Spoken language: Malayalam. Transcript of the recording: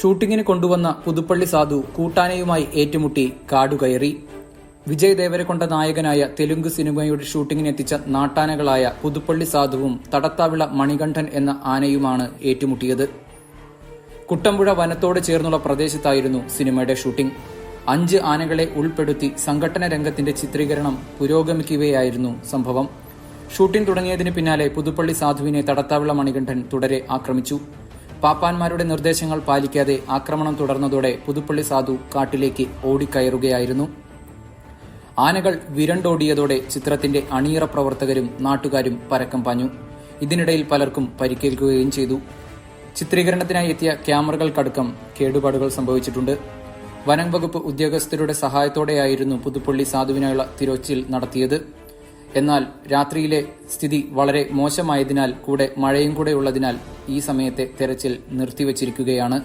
ഷൂട്ടിങ്ങിന് കൊണ്ടുവന്ന പുതുപ്പള്ളി സാധു കൂട്ടാനയുമായി ഏറ്റുമുട്ടി കാടുകയറി. വിജയ് ദേവരകൊണ്ട നായകനായ തെലുങ്ക് സിനിമയുടെ ഷൂട്ടിങ്ങിനെത്തിച്ച നാട്ടാനകളായ പുതുപ്പള്ളി സാധുവും തടത്താവിള മണികണ്ഠൻ എന്ന ആനയുമാണ് ഏറ്റുമുട്ടിയത്. കുട്ടമ്പുഴ വനത്തോട് ചേർന്നുള്ള പ്രദേശത്തായിരുന്നു സിനിമയുടെ ഷൂട്ടിംഗ്. അഞ്ച് ആനകളെ ഉൾപ്പെടുത്തി സംഘടന രംഗത്തിന്റെ ചിത്രീകരണം പുരോഗമിക്കുകയായിരുന്നു സംഭവം. ഷൂട്ടിംഗ് തുടങ്ങിയതിന് പിന്നാലെ പുതുപ്പള്ളി സാധുവിനെ തടത്താവിള മണികണ്ഠൻ തുടരെ ആക്രമിച്ചു. പാപ്പാന്മാരുടെ നിർദ്ദേശങ്ങൾ പാലിക്കാതെ ആക്രമണം തുടർന്നതോടെ പുതുപ്പള്ളി സാധു കാട്ടിലേക്ക് ഓടിക്കയറുകയായിരുന്നു. ആനകൾ വിരണ്ടോടിയതോടെ ചിത്രത്തിന്റെ അണിയറ പ്രവർത്തകരും നാട്ടുകാരും പരക്കം പാഞ്ഞു. ഇതിനിടയിൽ പലർക്കും പരിക്കേൽക്കുകയും ചെയ്തു. ചിത്രീകരണത്തിനായി എത്തിയ ക്യാമറകൾക്കടക്കം കേടുപാടുകൾ സംഭവിച്ചിട്ടുണ്ട്. വനം വകുപ്പ് ഉദ്യോഗസ്ഥരുടെ സഹായത്തോടെയായിരുന്നു പുതുപ്പള്ളി സാധുവിനായുള്ള തിരോച്ചിൽ നടത്തിയത്. എന്നാൽ രാത്രിയിലെ സ്ഥിതി വളരെ മോശമായതിനാൽ കൂടെ മഴയും കൂടെ ഉള്ളതിനാൽ ഈ സമയത്തെ തെരച്ചിൽ നിർത്തിവച്ചിരിക്കുകയാണ്.